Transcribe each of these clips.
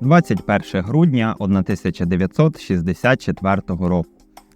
21 грудня 1964 року.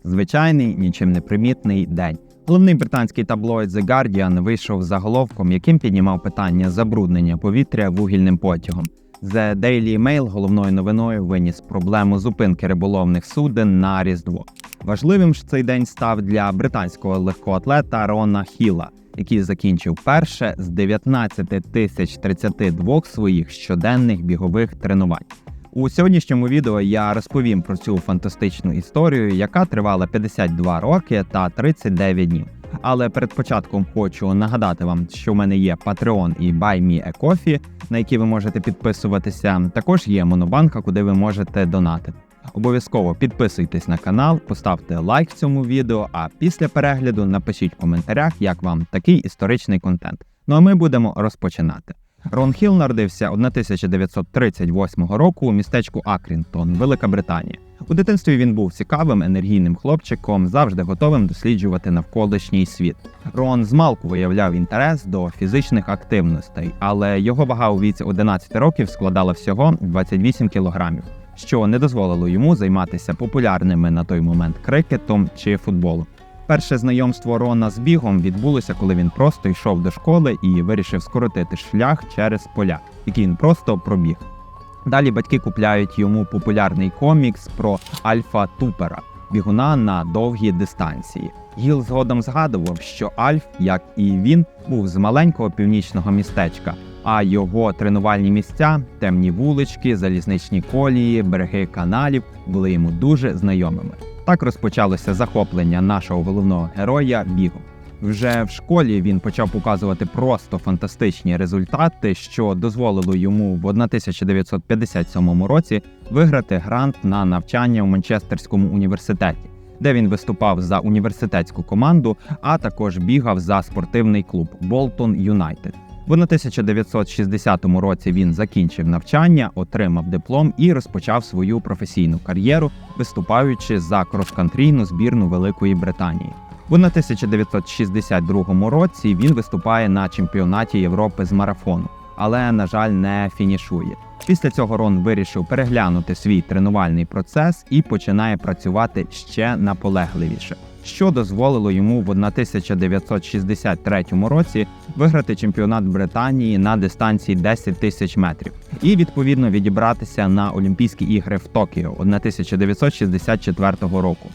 Звичайний, нічим не примітний день. Головний британський таблоїд The Guardian вийшов заголовком, яким піднімав питання забруднення повітря вугільним потягом. The Daily Mail головною новиною виніс проблему зупинки риболовних суден на Різдво. Важливим ж цей день став для британського легкоатлета Рона Хіла, який закінчив перше з 19 тисяч 32 своїх щоденних бігових тренувань. У сьогоднішньому відео я розповім про цю фантастичну історію, яка тривала 52 роки та 39 днів. Але перед початком хочу нагадати вам, що в мене є Patreon і Buy Me a Coffee, на які ви можете підписуватися. Також є Монобанка, куди ви можете донатити. Обов'язково підписуйтесь на канал, поставте лайк цьому відео, а після перегляду напишіть в коментарях, як вам такий історичний контент. Ну а ми будемо розпочинати. Рон Хіл народився 1938 року у містечку Акрінтон, Велика Британія. У дитинстві він був цікавим, енергійним хлопчиком, завжди готовим досліджувати навколишній світ. Рон змалку виявляв інтерес до фізичних активностей, але його вага у віці 11 років складала всього 28 кілограмів, що не дозволило йому займатися популярними на той момент крикетом чи футболом. Перше знайомство Рона з бігом відбулося, коли він просто йшов до школи і вирішив скоротити шлях через поля, який він просто пробіг. Далі батьки купляють йому популярний комікс про Альфа Тупера, бігуна на довгі дистанції. Гіл згодом згадував, що Альф, як і він, був з маленького північного містечка, а його тренувальні місця, темні вулички, залізничні колії, береги каналів були йому дуже знайомими. Так розпочалося захоплення нашого головного героя бігом. Вже в школі він почав показувати просто фантастичні результати, що дозволило йому в 1957 році виграти грант на навчання у Манчестерському університеті, де він виступав за університетську команду, а також бігав за спортивний клуб Болтон Юнайтед. В 1960 році він закінчив навчання, отримав диплом і розпочав свою професійну кар'єру, виступаючи за кроскантрійну збірну Великої Британії. У 1962 році він виступає на чемпіонаті Європи з марафону, але, на жаль, не фінішує. Після цього Рон вирішив переглянути свій тренувальний процес і починає працювати ще наполегливіше, що дозволило йому в 1963 році виграти чемпіонат Британії на дистанції 10 тисяч метрів і відповідно відібратися на Олімпійські ігри в Токіо 1964 року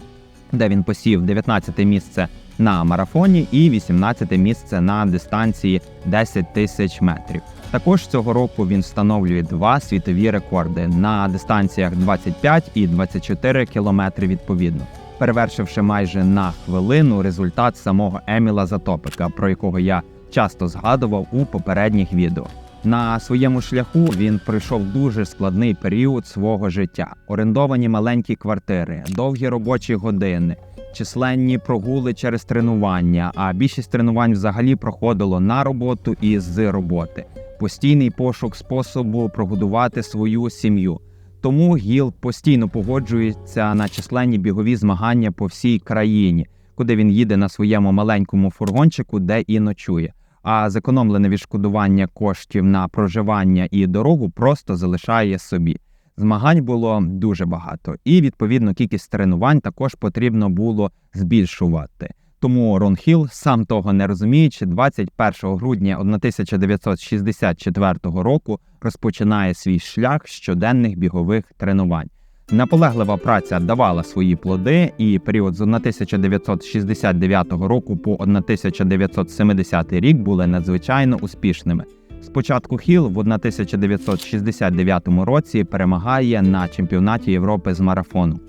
де він посів 19 місце на марафоні і 18 місце на дистанції 10 тисяч метрів. Також цього року він встановлює два світові рекорди на дистанціях 25 і 24 кілометри відповідно, перевершивши майже на хвилину результат самого Еміла Затопика, про якого я часто згадував у попередніх відео. На своєму шляху він пройшов дуже складний період свого життя: орендовані маленькі квартири, довгі робочі години, численні прогули через тренування. А більшість тренувань взагалі проходило на роботу і з роботи, постійний пошук способу прогодувати свою сім'ю. Тому Гіл постійно погоджується на численні бігові змагання по всій країні, куди він їде на своєму маленькому фургончику, де і ночує а зекономлене відшкодування коштів на проживання і дорогу просто залишає собі. Змагань було дуже багато, і відповідно кількість тренувань також потрібно було збільшувати. Тому Рон Хіл, сам того не розуміючи, 21 грудня 1964 року розпочинає свій шлях щоденних бігових тренувань. Наполеглива праця давала свої плоди, і період з 1969 року по 1970 рік були надзвичайно успішними. Спочатку Хіл в 1969 році перемагає на чемпіонаті Європи з марафону.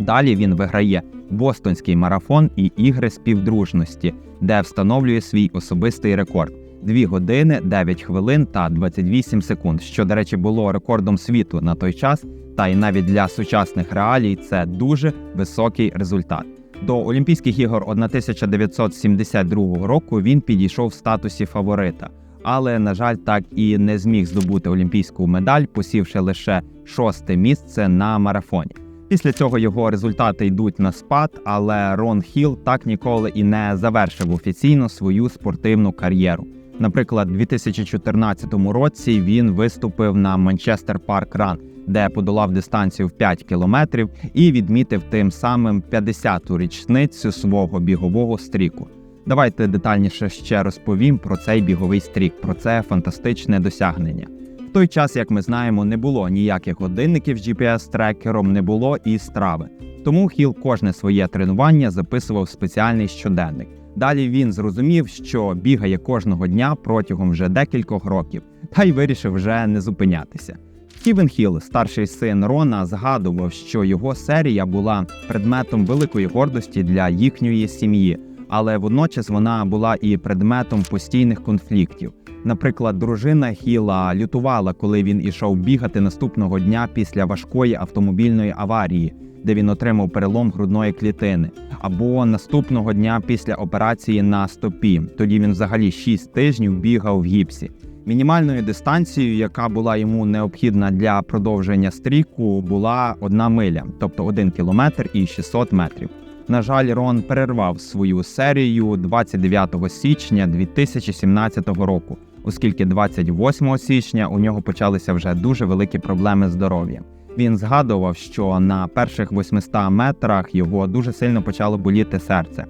Далі він виграє Бостонський марафон і ігри співдружності, де встановлює свій особистий рекорд 2 години, 9 хвилин та 28 секунд, що, до речі, було рекордом світу на той час. Та й навіть для сучасних реалій це дуже високий результат. До Олімпійських ігор 1972 року він підійшов в статусі фаворита, але, на жаль, так і не зміг здобути олімпійську медаль, посівши лише шосте місце на марафоні. Після цього його результати йдуть на спад, але Рон Хіл так ніколи і не завершив офіційно свою спортивну кар'єру. Наприклад, у 2014 році він виступив на Манчестер Парк Ран, де подолав дистанцію в 5 кілометрів і відмітив тим самим 50-ту річницю свого бігового стріку. Давайте детальніше ще розповім про цей біговий стрік, про це фантастичне досягнення. Той час, як ми знаємо, не було ніяких годинників з GPS-трекером, не було і страви. Тому Хіл кожне своє тренування записував спеціальний щоденник. Далі він зрозумів, що бігає кожного дня протягом вже декількох років, та й вирішив вже не зупинятися. Стівен Хіл, старший син Рона, згадував, що його серія була предметом великої гордості для їхньої сім'ї, але водночас вона була і предметом постійних конфліктів. Наприклад, дружина Хіла лютувала, коли він ішов бігати наступного дня після важкої автомобільної аварії, де він отримав перелом грудної клітини, або наступного дня після операції на стопі. Тоді він взагалі 6 тижнів бігав в гіпсі. Мінімальною дистанцією, яка була йому необхідна для продовження стріку, була одна миля, тобто 1 кілометр і 600 метрів. На жаль, Рон перервав свою серію 29 січня 2017 року, оскільки 28 січня у нього почалися вже дуже великі проблеми з здоров'ям. Він згадував, що на перших 800 метрах його дуже сильно почало боліти серце.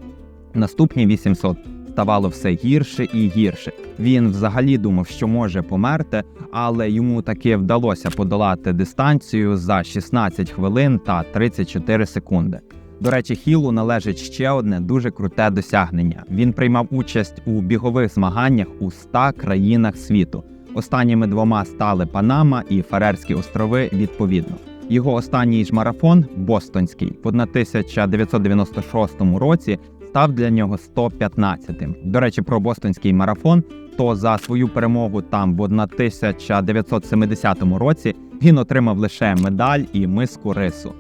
Наступні 800 ставало все гірше і гірше. Він взагалі думав, що може померти, але йому таки вдалося подолати дистанцію за 16 хвилин та 34 секунди. До речі, Хілу належить ще одне дуже круте досягнення. Він приймав участь у бігових змаганнях у 100 країнах світу. Останніми двома стали Панама і Фарерські острови відповідно. Його останній ж марафон Бостонський в 1996 році став для нього 115-тим. До речі, про Бостонський марафон. То за свою перемогу там в 1970 році він отримав лише медаль і миску рису.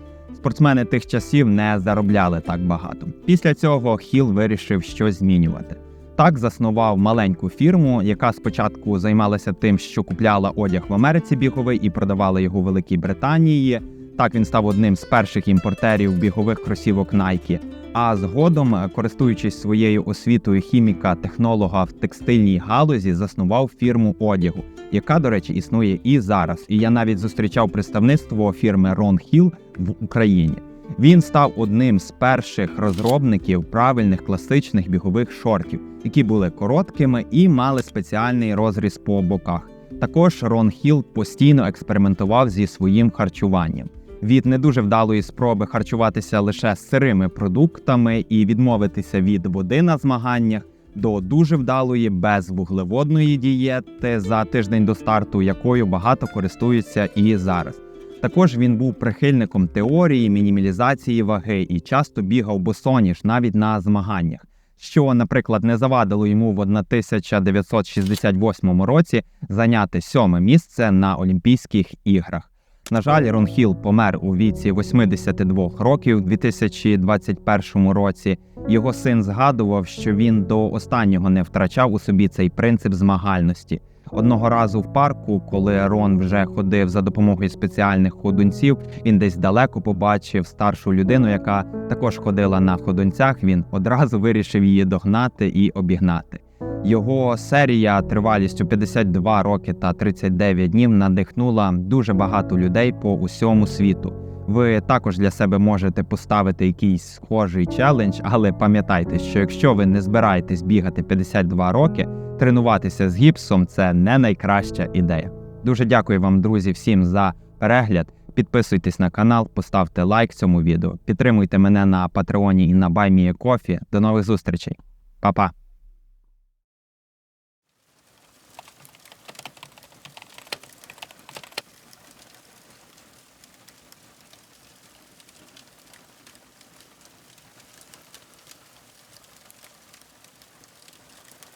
Спортсмени тих часів не заробляли так багато. Після цього Хіл вирішив щось змінювати. Так заснував маленьку фірму, яка спочатку займалася тим, що купляла одяг в Америці біговий і продавала його в Великій Британії. Так він став одним з перших імпортерів бігових кросівок Nike. А згодом, користуючись своєю освітою хіміка, технолога в текстильній галузі, заснував фірму одягу, яка, до речі, існує і зараз. І я навіть зустрічав представництво фірми Ron Hill в Україні. Він став одним з перших розробників правильних класичних бігових шортів, які були короткими і мали спеціальний розріз по боках. Також Рон Хіл постійно експериментував зі своїм харчуванням. Від не дуже вдалої спроби харчуватися лише сирими продуктами і відмовитися від води на змаганнях до дуже вдалої безвуглеводної дієти за тиждень до старту, якою багато користуються і зараз. Також він був прихильником теорії мінімалізації ваги і часто бігав босоніж навіть на змаганнях, що, наприклад, не завадило йому в 1968 році зайняти сьоме місце на Олімпійських іграх. На жаль, Рон Хіл помер у віці 82 років у 2021 році. Його син згадував, що він до останнього не втрачав у собі цей принцип змагальності. Одного разу в парку, коли Рон вже ходив за допомогою спеціальних ходунців, він десь далеко побачив старшу людину, яка також ходила на ходунцях. Він одразу вирішив її догнати і обігнати. Його серія тривалістю 52 роки та 39 днів надихнула дуже багато людей по усьому світу. Ви також для себе можете поставити якийсь схожий челендж, але пам'ятайте, що якщо ви не збираєтесь бігати 52 роки, тренуватися з гіпсом це не найкраща ідея. Дуже дякую вам, друзі, всім за перегляд. Підписуйтесь на канал, поставте лайк цьому відео, підтримуйте мене на Патреоні і на BuyMeACoffee. До нових зустрічей, Па-па!